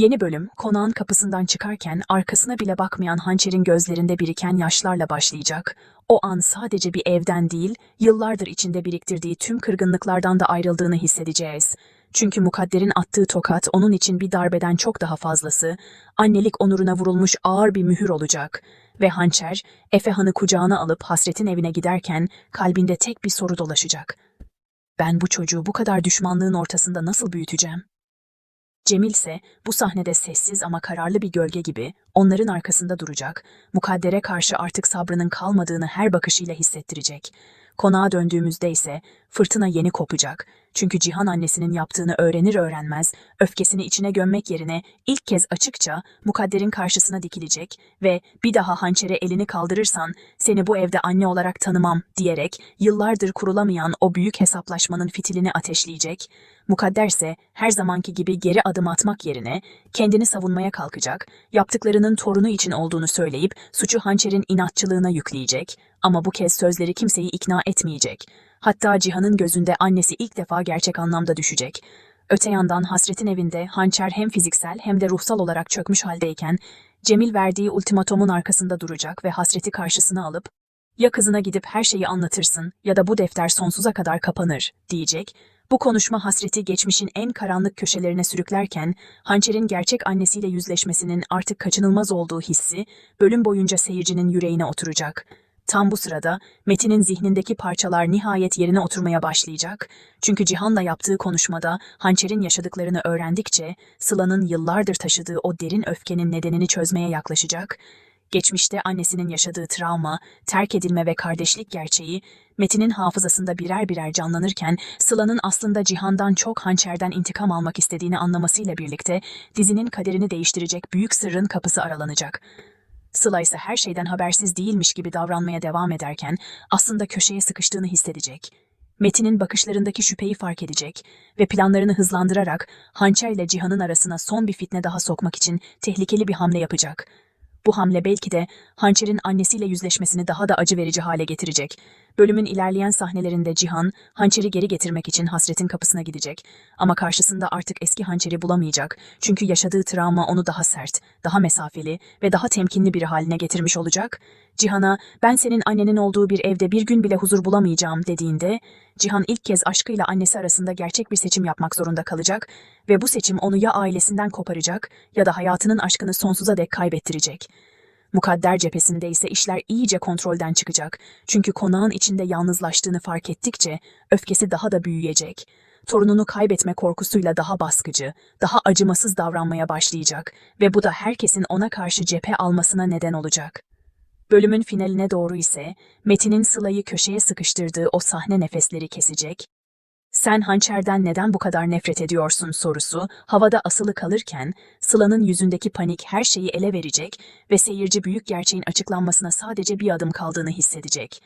Yeni bölüm, konağın kapısından çıkarken arkasına bile bakmayan hançerin gözlerinde biriken yaşlarla başlayacak. O an sadece bir evden değil, yıllardır içinde biriktirdiği tüm kırgınlıklardan da ayrıldığını hissedeceğiz. Çünkü mukadderin attığı tokat onun için bir darbeden çok daha fazlası, annelik onuruna vurulmuş ağır bir mühür olacak. Ve hançer, Efe Han'ı kucağına alıp hasretin evine giderken kalbinde tek bir soru dolaşacak. Ben bu çocuğu bu kadar düşmanlığın ortasında nasıl büyüteceğim? Cemil ise bu sahnede sessiz ama kararlı bir gölge gibi onların arkasında duracak, mukaddere karşı artık sabrının kalmadığını her bakışıyla hissettirecek. Konağa döndüğümüzde ise fırtına yeni kopacak. Çünkü Cihan annesinin yaptığını öğrenir öğrenmez, öfkesini içine gömmek yerine ilk kez açıkça mukadderin karşısına dikilecek ve bir daha hançere elini kaldırırsan seni bu evde anne olarak tanımam diyerek yıllardır kurulamayan o büyük hesaplaşmanın fitilini ateşleyecek. Mukadderse her zamanki gibi geri adım atmak yerine kendini savunmaya kalkacak, yaptıklarının torunu için olduğunu söyleyip suçu hançerin inatçılığına yükleyecek ama bu kez sözleri kimseyi ikna etmeyecek. Hatta Cihan'ın gözünde annesi ilk defa gerçek anlamda düşecek. Öte yandan Hasret'in evinde hançer hem fiziksel hem de ruhsal olarak çökmüş haldeyken Cemil verdiği ultimatomun arkasında duracak ve Hasret'i karşısına alıp ya kızına gidip her şeyi anlatırsın ya da bu defter sonsuza kadar kapanır diyecek. Bu konuşma hasreti geçmişin en karanlık köşelerine sürüklerken Hançer'in gerçek annesiyle yüzleşmesinin artık kaçınılmaz olduğu hissi bölüm boyunca seyircinin yüreğine oturacak. Tam bu sırada Metin'in zihnindeki parçalar nihayet yerine oturmaya başlayacak. Çünkü Cihan'la yaptığı konuşmada Hançer'in yaşadıklarını öğrendikçe Sıla'nın yıllardır taşıdığı o derin öfkenin nedenini çözmeye yaklaşacak. Geçmişte annesinin yaşadığı travma, terk edilme ve kardeşlik gerçeği Metin'in hafızasında birer birer canlanırken Sıla'nın aslında Cihan'dan çok hançerden intikam almak istediğini anlamasıyla birlikte dizinin kaderini değiştirecek büyük sırrın kapısı aralanacak. Sıla ise her şeyden habersiz değilmiş gibi davranmaya devam ederken aslında köşeye sıkıştığını hissedecek. Metin'in bakışlarındaki şüpheyi fark edecek ve planlarını hızlandırarak Hançer ile Cihan'ın arasına son bir fitne daha sokmak için tehlikeli bir hamle yapacak. Bu hamle belki de Hançer'in annesiyle yüzleşmesini daha da acı verici hale getirecek. Bölümün ilerleyen sahnelerinde Cihan, Hançer'i geri getirmek için Hasret'in kapısına gidecek. Ama karşısında artık eski Hançer'i bulamayacak. Çünkü yaşadığı travma onu daha sert, daha mesafeli ve daha temkinli biri haline getirmiş olacak. Cihan'a ben senin annenin olduğu bir evde bir gün bile huzur bulamayacağım dediğinde Cihan ilk kez aşkıyla annesi arasında gerçek bir seçim yapmak zorunda kalacak ve bu seçim onu ya ailesinden koparacak ya da hayatının aşkını sonsuza dek kaybettirecek. Mukadder cephesinde ise işler iyice kontrolden çıkacak. Çünkü konağın içinde yalnızlaştığını fark ettikçe öfkesi daha da büyüyecek. Torununu kaybetme korkusuyla daha baskıcı, daha acımasız davranmaya başlayacak ve bu da herkesin ona karşı cephe almasına neden olacak. Bölümün finaline doğru ise Metin'in Sıla'yı köşeye sıkıştırdığı o sahne nefesleri kesecek. Sen hançerden neden bu kadar nefret ediyorsun sorusu havada asılı kalırken Sıla'nın yüzündeki panik her şeyi ele verecek ve seyirci büyük gerçeğin açıklanmasına sadece bir adım kaldığını hissedecek.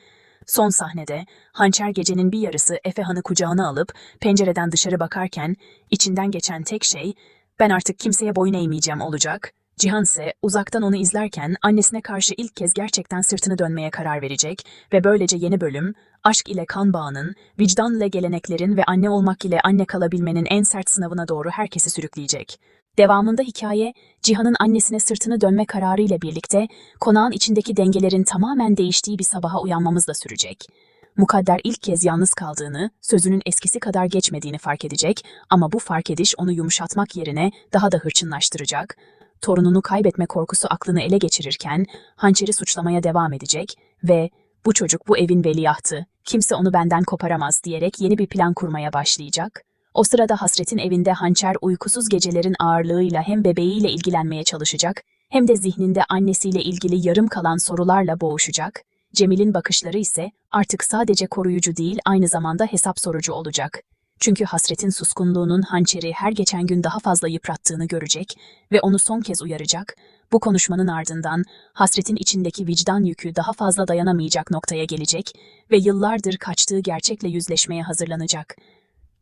Son sahnede hançer gecenin bir yarısı Efe Han'ı kucağına alıp pencereden dışarı bakarken içinden geçen tek şey ben artık kimseye boyun eğmeyeceğim olacak. Cihan ise uzaktan onu izlerken annesine karşı ilk kez gerçekten sırtını dönmeye karar verecek ve böylece yeni bölüm, aşk ile kan bağının, vicdan ile geleneklerin ve anne olmak ile anne kalabilmenin en sert sınavına doğru herkesi sürükleyecek. Devamında hikaye, Cihan'ın annesine sırtını dönme kararı ile birlikte konağın içindeki dengelerin tamamen değiştiği bir sabaha uyanmamızla sürecek. Mukadder ilk kez yalnız kaldığını, sözünün eskisi kadar geçmediğini fark edecek ama bu fark ediş onu yumuşatmak yerine daha da hırçınlaştıracak, torununu kaybetme korkusu aklını ele geçirirken hançeri suçlamaya devam edecek ve bu çocuk bu evin veliahtı, kimse onu benden koparamaz diyerek yeni bir plan kurmaya başlayacak. O sırada Hasret'in evinde hançer uykusuz gecelerin ağırlığıyla hem bebeğiyle ilgilenmeye çalışacak hem de zihninde annesiyle ilgili yarım kalan sorularla boğuşacak. Cemil'in bakışları ise artık sadece koruyucu değil aynı zamanda hesap sorucu olacak. Çünkü hasretin suskunluğunun hançeri her geçen gün daha fazla yıprattığını görecek ve onu son kez uyaracak. Bu konuşmanın ardından hasretin içindeki vicdan yükü daha fazla dayanamayacak noktaya gelecek ve yıllardır kaçtığı gerçekle yüzleşmeye hazırlanacak.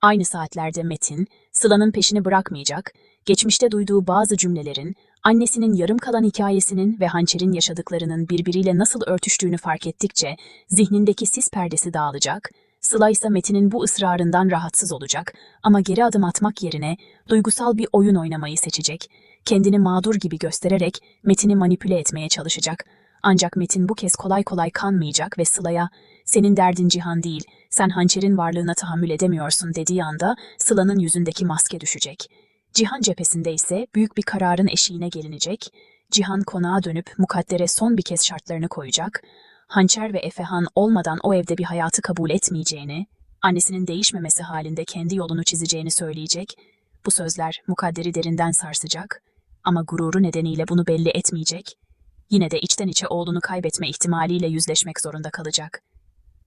Aynı saatlerde Metin, Sıla'nın peşini bırakmayacak, geçmişte duyduğu bazı cümlelerin, annesinin yarım kalan hikayesinin ve hançerin yaşadıklarının birbiriyle nasıl örtüştüğünü fark ettikçe zihnindeki sis perdesi dağılacak Sıla ise Metin'in bu ısrarından rahatsız olacak ama geri adım atmak yerine duygusal bir oyun oynamayı seçecek. kendini mağdur gibi göstererek Metin'i manipüle etmeye çalışacak. Ancak Metin bu kez kolay kolay kanmayacak ve Sıla'ya senin derdin Cihan değil, sen hançerin varlığına tahammül edemiyorsun dediği anda Sıla'nın yüzündeki maske düşecek. Cihan cephesinde ise büyük bir kararın eşiğine gelinecek. Cihan konağa dönüp mukaddere son bir kez şartlarını koyacak. Hançer ve Efehan olmadan o evde bir hayatı kabul etmeyeceğini, annesinin değişmemesi halinde kendi yolunu çizeceğini söyleyecek. Bu sözler mukadderi derinden sarsacak ama gururu nedeniyle bunu belli etmeyecek. Yine de içten içe oğlunu kaybetme ihtimaliyle yüzleşmek zorunda kalacak.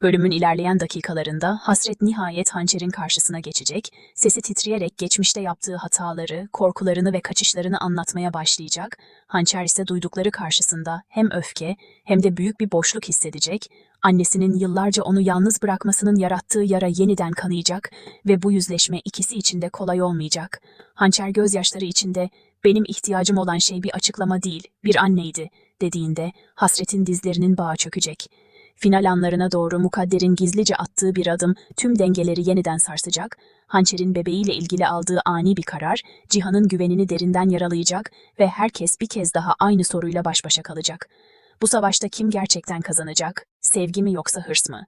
Bölümün ilerleyen dakikalarında Hasret nihayet hançerin karşısına geçecek, sesi titreyerek geçmişte yaptığı hataları, korkularını ve kaçışlarını anlatmaya başlayacak. Hançer ise duydukları karşısında hem öfke hem de büyük bir boşluk hissedecek. Annesinin yıllarca onu yalnız bırakmasının yarattığı yara yeniden kanayacak ve bu yüzleşme ikisi için de kolay olmayacak. Hançer gözyaşları içinde benim ihtiyacım olan şey bir açıklama değil, bir anneydi dediğinde Hasret'in dizlerinin bağı çökecek. Final anlarına doğru mukadderin gizlice attığı bir adım tüm dengeleri yeniden sarsacak, hançerin bebeğiyle ilgili aldığı ani bir karar, Cihan'ın güvenini derinden yaralayacak ve herkes bir kez daha aynı soruyla baş başa kalacak. Bu savaşta kim gerçekten kazanacak, sevgi mi yoksa hırs mı?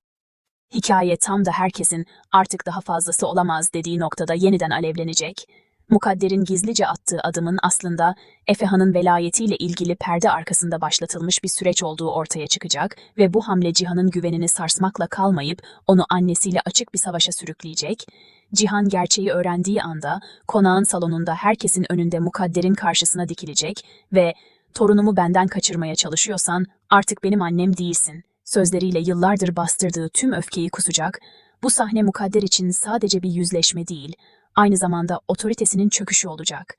Hikaye tam da herkesin artık daha fazlası olamaz dediği noktada yeniden alevlenecek. Mukadder'in gizlice attığı adımın aslında Efehan'ın velayetiyle ilgili perde arkasında başlatılmış bir süreç olduğu ortaya çıkacak ve bu hamle Cihan'ın güvenini sarsmakla kalmayıp onu annesiyle açık bir savaşa sürükleyecek. Cihan gerçeği öğrendiği anda konağın salonunda herkesin önünde Mukadder'in karşısına dikilecek ve torunumu benden kaçırmaya çalışıyorsan artık benim annem değilsin sözleriyle yıllardır bastırdığı tüm öfkeyi kusacak. Bu sahne Mukadder için sadece bir yüzleşme değil, aynı zamanda otoritesinin çöküşü olacak.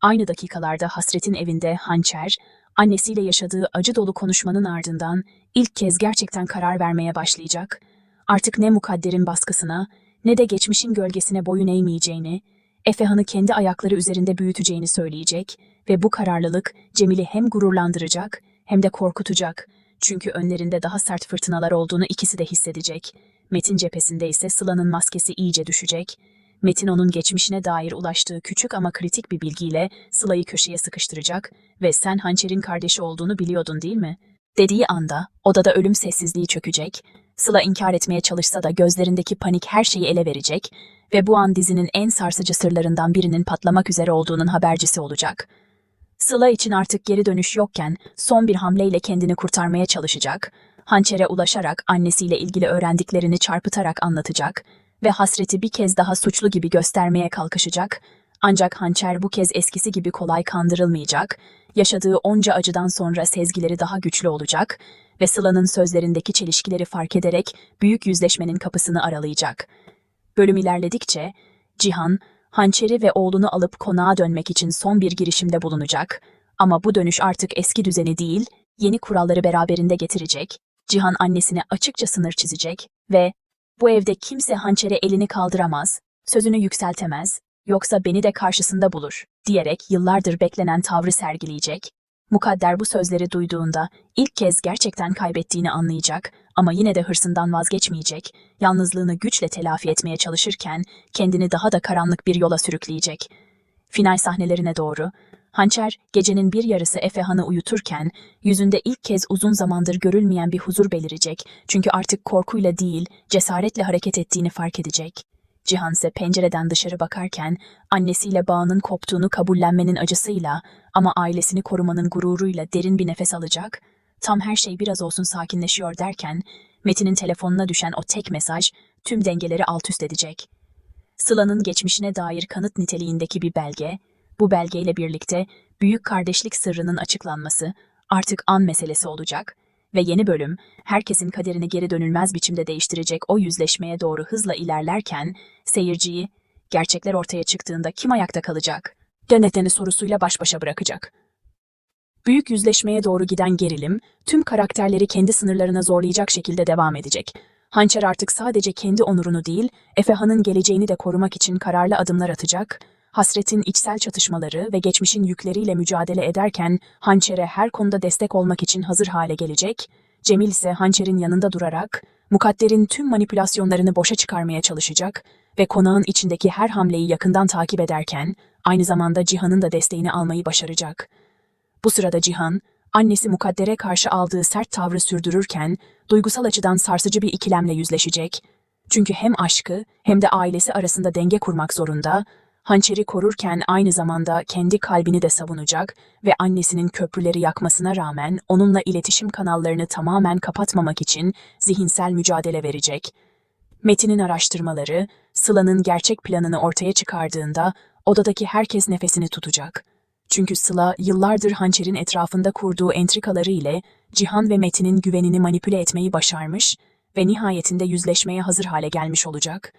Aynı dakikalarda Hasret'in evinde Hançer, annesiyle yaşadığı acı dolu konuşmanın ardından ilk kez gerçekten karar vermeye başlayacak. Artık ne Mukadder'in baskısına ne de geçmişin gölgesine boyun eğmeyeceğini, Efehan'ı kendi ayakları üzerinde büyüteceğini söyleyecek ve bu kararlılık Cemil'i hem gururlandıracak hem de korkutacak. Çünkü önlerinde daha sert fırtınalar olduğunu ikisi de hissedecek. Metin cephesinde ise Sıla'nın maskesi iyice düşecek. Metin onun geçmişine dair ulaştığı küçük ama kritik bir bilgiyle Sıla'yı köşeye sıkıştıracak ve sen hançerin kardeşi olduğunu biliyordun değil mi? Dediği anda odada ölüm sessizliği çökecek. Sıla inkar etmeye çalışsa da gözlerindeki panik her şeyi ele verecek ve bu an dizinin en sarsıcı sırlarından birinin patlamak üzere olduğunun habercisi olacak. Sıla için artık geri dönüş yokken son bir hamleyle kendini kurtarmaya çalışacak, hançere ulaşarak annesiyle ilgili öğrendiklerini çarpıtarak anlatacak ve hasreti bir kez daha suçlu gibi göstermeye kalkışacak. Ancak hançer bu kez eskisi gibi kolay kandırılmayacak, yaşadığı onca acıdan sonra sezgileri daha güçlü olacak ve Sıla'nın sözlerindeki çelişkileri fark ederek büyük yüzleşmenin kapısını aralayacak. Bölüm ilerledikçe Cihan, hançeri ve oğlunu alıp konağa dönmek için son bir girişimde bulunacak. Ama bu dönüş artık eski düzeni değil, yeni kuralları beraberinde getirecek. Cihan annesine açıkça sınır çizecek ve bu evde kimse hançere elini kaldıramaz, sözünü yükseltemez, yoksa beni de karşısında bulur, diyerek yıllardır beklenen tavrı sergileyecek. Mukadder bu sözleri duyduğunda ilk kez gerçekten kaybettiğini anlayacak ama yine de hırsından vazgeçmeyecek, yalnızlığını güçle telafi etmeye çalışırken kendini daha da karanlık bir yola sürükleyecek. Final sahnelerine doğru, Hançer gecenin bir yarısı Efehan'ı uyuturken yüzünde ilk kez uzun zamandır görülmeyen bir huzur belirecek çünkü artık korkuyla değil cesaretle hareket ettiğini fark edecek. Cihan ise pencereden dışarı bakarken annesiyle bağının koptuğunu kabullenmenin acısıyla ama ailesini korumanın gururuyla derin bir nefes alacak. Tam her şey biraz olsun sakinleşiyor derken Metin'in telefonuna düşen o tek mesaj tüm dengeleri alt üst edecek. Sıla'nın geçmişine dair kanıt niteliğindeki bir belge, bu belgeyle birlikte büyük kardeşlik sırrının açıklanması artık an meselesi olacak ve yeni bölüm herkesin kaderini geri dönülmez biçimde değiştirecek o yüzleşmeye doğru hızla ilerlerken seyirciyi gerçekler ortaya çıktığında kim ayakta kalacak? Deneteni sorusuyla baş başa bırakacak. Büyük yüzleşmeye doğru giden gerilim tüm karakterleri kendi sınırlarına zorlayacak şekilde devam edecek. Hançer artık sadece kendi onurunu değil, Efehan'ın geleceğini de korumak için kararlı adımlar atacak hasretin içsel çatışmaları ve geçmişin yükleriyle mücadele ederken hançere her konuda destek olmak için hazır hale gelecek, Cemil ise hançerin yanında durarak mukadderin tüm manipülasyonlarını boşa çıkarmaya çalışacak ve konağın içindeki her hamleyi yakından takip ederken aynı zamanda Cihan'ın da desteğini almayı başaracak. Bu sırada Cihan, annesi mukaddere karşı aldığı sert tavrı sürdürürken duygusal açıdan sarsıcı bir ikilemle yüzleşecek. Çünkü hem aşkı hem de ailesi arasında denge kurmak zorunda, hançeri korurken aynı zamanda kendi kalbini de savunacak ve annesinin köprüleri yakmasına rağmen onunla iletişim kanallarını tamamen kapatmamak için zihinsel mücadele verecek. Metin'in araştırmaları, Sıla'nın gerçek planını ortaya çıkardığında odadaki herkes nefesini tutacak. Çünkü Sıla yıllardır hançerin etrafında kurduğu entrikaları ile Cihan ve Metin'in güvenini manipüle etmeyi başarmış ve nihayetinde yüzleşmeye hazır hale gelmiş olacak.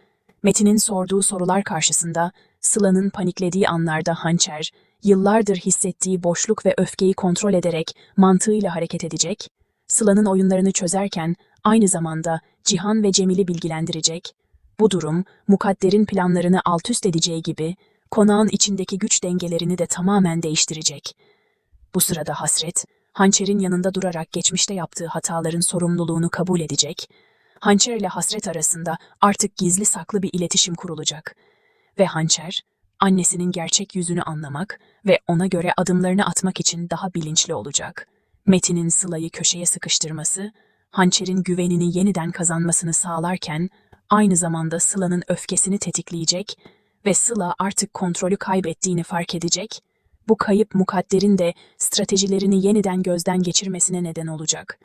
Metin'in sorduğu sorular karşısında Sıla'nın paniklediği anlarda hançer, yıllardır hissettiği boşluk ve öfkeyi kontrol ederek mantığıyla hareket edecek. Sıla'nın oyunlarını çözerken aynı zamanda Cihan ve Cemil'i bilgilendirecek. Bu durum, mukadderin planlarını alt üst edeceği gibi konağın içindeki güç dengelerini de tamamen değiştirecek. Bu sırada Hasret, Hançer'in yanında durarak geçmişte yaptığı hataların sorumluluğunu kabul edecek. Hançer ile Hasret arasında artık gizli saklı bir iletişim kurulacak. Ve Hançer, annesinin gerçek yüzünü anlamak ve ona göre adımlarını atmak için daha bilinçli olacak. Metin'in Sıla'yı köşeye sıkıştırması, Hançer'in güvenini yeniden kazanmasını sağlarken, aynı zamanda Sıla'nın öfkesini tetikleyecek ve Sıla artık kontrolü kaybettiğini fark edecek, bu kayıp mukadderin de stratejilerini yeniden gözden geçirmesine neden olacak.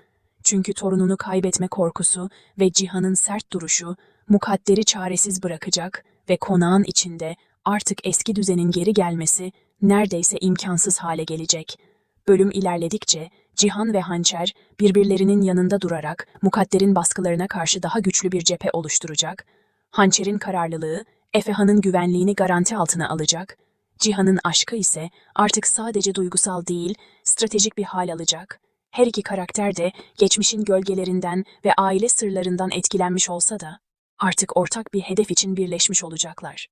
Çünkü torununu kaybetme korkusu ve Cihan'ın sert duruşu mukadderi çaresiz bırakacak ve konağın içinde artık eski düzenin geri gelmesi neredeyse imkansız hale gelecek. Bölüm ilerledikçe Cihan ve Hançer birbirlerinin yanında durarak mukadderin baskılarına karşı daha güçlü bir cephe oluşturacak. Hançer'in kararlılığı Efehan'ın güvenliğini garanti altına alacak. Cihan'ın aşkı ise artık sadece duygusal değil, stratejik bir hal alacak. Her iki karakter de geçmişin gölgelerinden ve aile sırlarından etkilenmiş olsa da artık ortak bir hedef için birleşmiş olacaklar.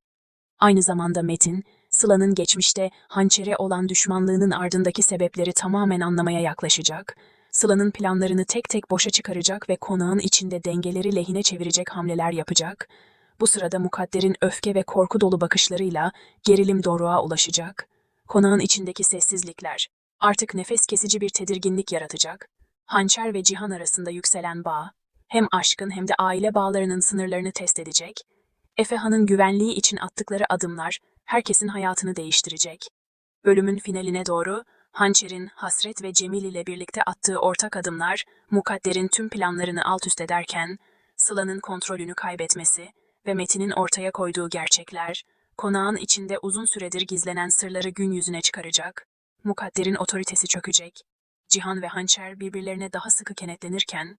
Aynı zamanda Metin, Sıla'nın geçmişte hançere olan düşmanlığının ardındaki sebepleri tamamen anlamaya yaklaşacak. Sıla'nın planlarını tek tek boşa çıkaracak ve konağın içinde dengeleri lehine çevirecek hamleler yapacak. Bu sırada mukadderin öfke ve korku dolu bakışlarıyla gerilim doruğa ulaşacak. Konağın içindeki sessizlikler artık nefes kesici bir tedirginlik yaratacak. Hançer ve Cihan arasında yükselen bağ, hem aşkın hem de aile bağlarının sınırlarını test edecek. Efehan'ın güvenliği için attıkları adımlar herkesin hayatını değiştirecek. Bölümün finaline doğru Hançer'in Hasret ve Cemil ile birlikte attığı ortak adımlar Mukadder'in tüm planlarını alt üst ederken Sıla'nın kontrolünü kaybetmesi ve Metin'in ortaya koyduğu gerçekler konağın içinde uzun süredir gizlenen sırları gün yüzüne çıkaracak. Mukadder'in otoritesi çökecek. Cihan ve Hançer birbirlerine daha sıkı kenetlenirken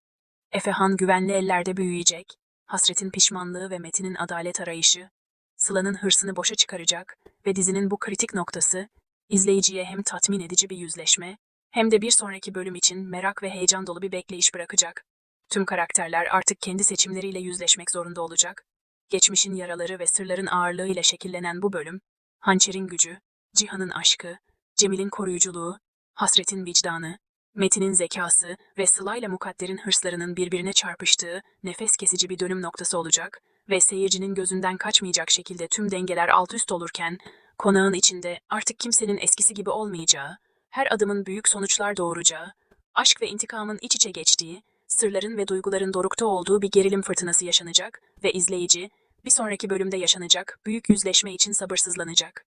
Efehan güvenli ellerde büyüyecek. Hasret'in pişmanlığı ve Metin'in adalet arayışı Sıla'nın hırsını boşa çıkaracak ve dizinin bu kritik noktası izleyiciye hem tatmin edici bir yüzleşme hem de bir sonraki bölüm için merak ve heyecan dolu bir bekleyiş bırakacak. Tüm karakterler artık kendi seçimleriyle yüzleşmek zorunda olacak. Geçmişin yaraları ve sırların ağırlığıyla şekillenen bu bölüm, hançerin gücü, Cihan'ın aşkı, Cemil'in koruyuculuğu, Hasret'in vicdanı, Metin'in zekası ve Sıla'yla Mukadder'in hırslarının birbirine çarpıştığı nefes kesici bir dönüm noktası olacak ve seyircinin gözünden kaçmayacak şekilde tüm dengeler alt üst olurken, konağın içinde artık kimsenin eskisi gibi olmayacağı, her adımın büyük sonuçlar doğuracağı, aşk ve intikamın iç içe geçtiği, sırların ve duyguların dorukta olduğu bir gerilim fırtınası yaşanacak ve izleyici, bir sonraki bölümde yaşanacak büyük yüzleşme için sabırsızlanacak.